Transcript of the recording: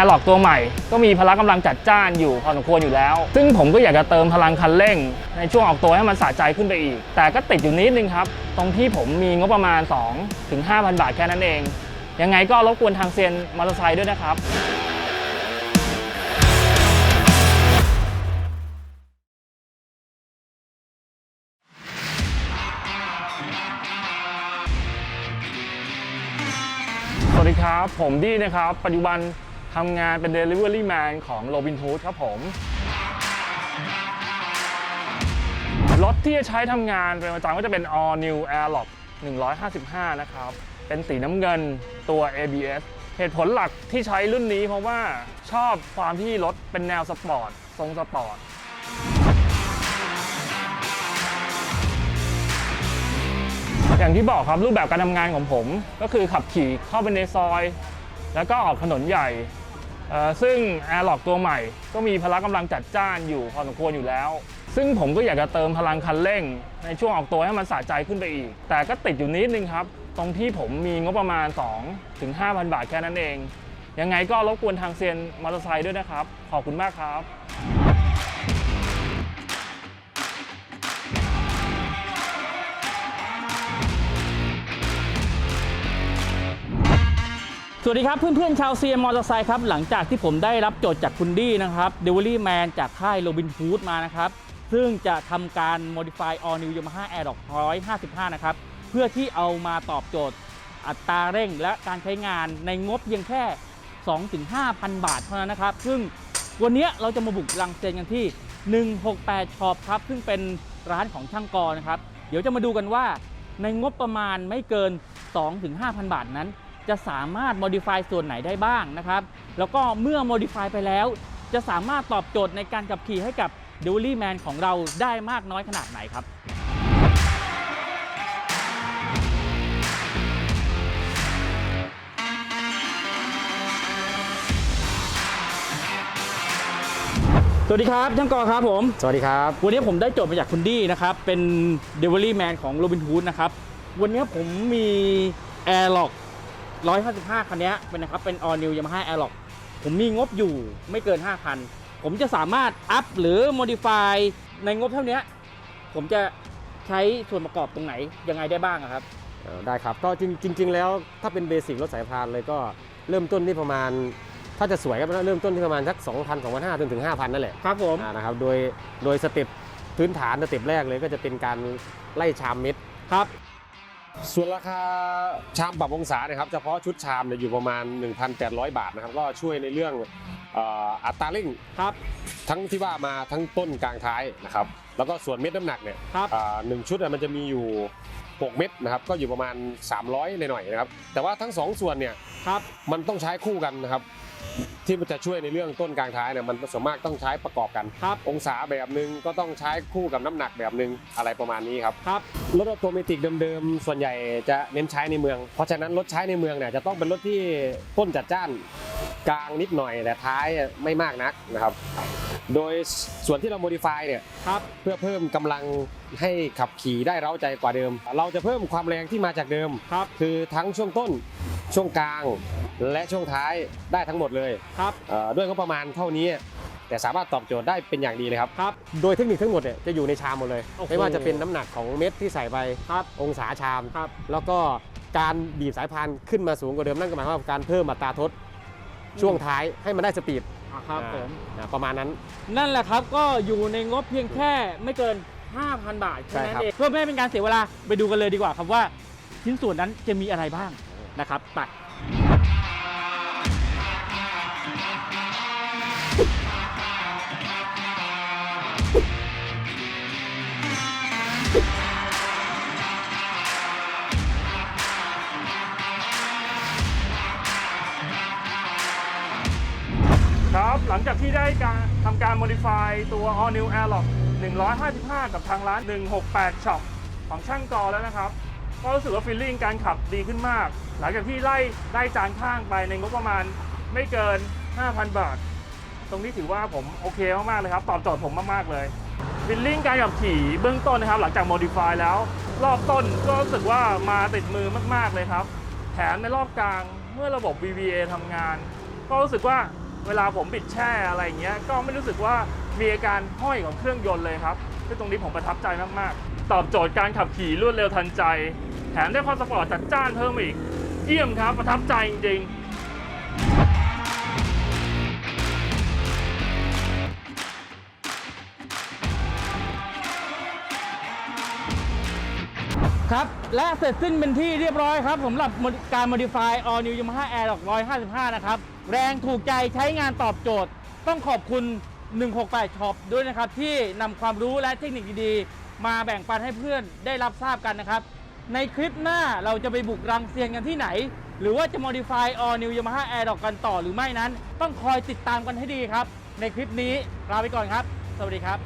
r l o c k ตัวใหม่ ก็มีพละกำลังจัดจ้านอยู่พอสมควรอยู่แล้ว ซึ่งผมก็อยากจะเติมพลังคันเร่ง ในช่วงออกตัวให้มันสะใจขึ้นไปอีก แต่ก็ติดอยู่นิดนึงครับ ตรงที่ผมมีงบประมาณ 2 ถึง 5,000 บาทแค่นั้นเอง ยังไงก็รบกวนทางเซียนมอเตอร์ไซค์ด้วยนะครับสวัสดีครับ ผมดี้นะครับ ปัจจุบัน ทำงานเป็น Delivery Man ของ Robin Hood ครับผม รถที่จะใช้ทำงานเป็นประจำก็จะเป็น All New Airlock 155 นะครับ เป็นสีน้ำเงินตัว ABS เหตุผลหลักที่ใช้รุ่นนี้เพราะว่าชอบความที่รถเป็นแนวสปอร์ต ทรงสปอร์ตอย่างที่บอกครับรูปแบบการทำงานของผม ก็คือขับขี่เข้าไปในซอย แล้วก็ออกถนนใหญ่ ซึ่ง a i r l o c ตัวใหม่ ก็มีพละกำลังจัดจ้านอยู่พอสมควรอยู่แล้ว ซึ่งผมก็อยากจะเติมพลังคันเร่ง ในช่วงออกตัวให้มันสะใจขึ้นไปอีก แต่ก็ติดอยู่นิดนึงครับ ตรงที่ผมมีงบประมาณ 2 ถึง 5,000 บาทแค่นั้นเอง ยังไงก็รบกวนทางเซียนมอเตอร์ไซค์ด้วยนะครับ ขอบคุณมากครับ สวัสดีครับเพื่อนๆชาวเซียมอเตอร์ไซค์ครับหลังจากที่ผมได้รับโจทย์จากคุณดี้นะครับ Delivery Man จากค่ายโรบินฟูดมานะครับ ซึ่งจะทำการ modify all new Yamaha Aerox 155 นะครับ เพื่อที่เอามาตอบโจทย์อัตราเร่งและการใช้งานในงบเพียงแค่ 2-5,000 บาทเท่านั้นนะครับ ซึ่งวันนี้เราจะมาบุกลังเซนกันที่ 168 Shop ครับ ซึ่งเป็นร้านของช่างกอนะครับ เดี๋ยวจะมาดูกันว่าในงบประมาณไม่เกิน 2-5,000 บาทนั้น จะสามารถ modify ส่วนไหนได้บ้างนะครับ แล้วก็เมื่อ modify ไปแล้ว จะสามารถตอบโจทย์ในการขับขี่ให้กับ Delivery Man ของเราได้มากน้อยขนาดไหนครับสวัสดีครับช่างกอครับผม สวัสดีครับ วันนี้ผมได้โจทย์มาจากคุณดี้นะครับ เป็น Delivery Man ของ Robin Hood นะครับ วันนี้ผมมี Airlock 155 คันนี้เป็นนะครับ เป็น All New Yamaha Airlock ผมมีงบอยู่ไม่เกิน 5,000 ผมจะสามารถอัพหรือ Modify ในงบเท่านี้ ผมจะใช้ส่วนประกอบตรงไหน ยังไงได้บ้างอะครับเอ่อได้ครับ ก็จริงจริง ๆ แล้วถ้าเป็นเบสิกรถสายพานเลยก็เริ่มต้นที่ประมาณ ถ้าจะสวยก็เริ่มต้นที่ประมาณสัก 2,000 2,500จนถึง 5,000 นั่นแหละ ครับผมอ่านะครับ โดยโดยสเต็ปพื้นฐานสเต็ปแรกเลยก็จะเป็นการไล่ชามเม็ดครับ ส่วนราคาชามปรับองศานะครับเฉพาะชุดชามเนี่ยอยู่ประมาณ 1,800 บาทนะครับก็ช่วยในเรื่องเอ่ออัตราเร่งครับทั้งที่ว่ามาทั้งต้นกลางท้ายนะครับแล้วก็ส่วนเม็ดน้ำหนักเนี่ยครับอ่าหนึ่งชุดอะมันจะมีอยู่ 6 เม็ดนะครับก็อยู่ประมาณ 300หน่อยๆนะครับแต่ว่าทั้ง 2 ส่วนเนี่ยครับมันต้องใช้คู่กันนะครับ ที่มันจะช่วยในเรื่องต้นกลางท้ายเนี่ยมันส่วนมากต้องใช้ประกอบกันครับองศาแบบหนึ่งก็ต้องใช้คู่กับน้ำหนักแบบหนึ่งอะไรประมาณนี้ครับครับรถออโตเมติกเดิมๆ ส่วนใหญ่จะเน้นใช้ในเมือง เพราะฉะนั้นรถใช้ในเมืองเนี่ยจะต้องเป็นรถที่ต้นจัดจ้านกลางนิดหน่อยแต่ท้ายไม่มากนักนะครับ โดยส่วนที่เราโมดิฟายเนี่ยครับเพื่อเพิ่มกำลังให้ขับขี่ได้เร้าใจกว่าเดิม เราจะเพิ่มความแรงที่มาจากเดิมครับคือทั้งช่วงต้นช่วงกลาง และช่วงท้ายได้ทั้งหมดเลยครับเอ่อด้วยงบประมาณเท่านี้แต่สามารถตอบโจทย์ได้เป็นอย่างดีเลยครับครับ โดยเทคนิคทั้งหมดเนี่ยจะอยู่ในชามหมดเลยโอ้โหไม่ว่าจะเป็นน้ำหนักของเม็ดที่ใส่ไปครับองศาชามครับแล้วก็การบีบสายพานขึ้นมาสูงกว่าเดิมนั่นก็หมายความว่าการเพิ่มอัตราทดช่วงท้ายให้มันได้สปีด อะครับผม อ่าประมาณนั้น นั่นแหละครับก็อยู่ในงบเพียงแค่ไม่เกิน 5,000 บาทแค่นั้นใช่ครับ เองเพื่อไม่ให้เป็นการเสียเวลาไปดูกันเลยดีกว่าครับว่าชิ้นส่วนนั้นจะมีอะไรบ้างนะครับไป หลังจากที่ได้การทำการ modify ตัว All New Airlock 155 กับทางร้าน 168 Shop ของช่างกอแล้วนะครับ ก็รู้สึกว่าฟีลลิ่งการขับดีขึ้นมาก หลังจากที่ไล่ได้จานข้างไปในงบประมาณไม่เกิน 5,000 บาท ตรงนี้ถือว่าผมโอเคมากๆเลยครับ ตอบโจทย์ผมมากๆเลยฟีลลิ่งการขับขี่เบื้องต้นนะครับ หลังจาก modify แล้ว รอบต้นก็รู้สึกว่ามาติดมือมากๆเลยครับ แถมในรอบกลางเมื่อระบบ VVA ทำงาน ก็รู้สึกว่า เวลาผมบิดแช่อะไรเงี้ยก็ไม่รู้สึกว่ามีอาการห้อยของเครื่องยนต์เลยครับซึ่งตรงนี้ผมประทับใจมากๆ ตอบโจทย์การขับขี่รวดเร็วทันใจ แถมได้ความสปอร์ตจัดจ้านเพิ่มอีก เยี่ยมครับประทับใจจริงๆครับ และเสร็จสิ้นเป็นที่เรียบร้อยครับสำหรับการ modify all new Yamaha Air 155 นะครับ แรงถูกใจใช้งานตอบโจทย์ ต้องขอบคุณ 168 Shop ด้วยนะครับ ที่นำความรู้และเทคนิคดีๆ มาแบ่งปันให้เพื่อนได้รับทราบกันนะครับ ในคลิปหน้าเราจะไปบุกรังเซียนกันที่ไหน หรือว่าจะ modify all new Yamaha Airlock กันต่อหรือไม่นั้น ต้องคอยติดตามกันให้ดีครับ ในคลิปนี้ลาไปก่อนครับ สวัสดีครับ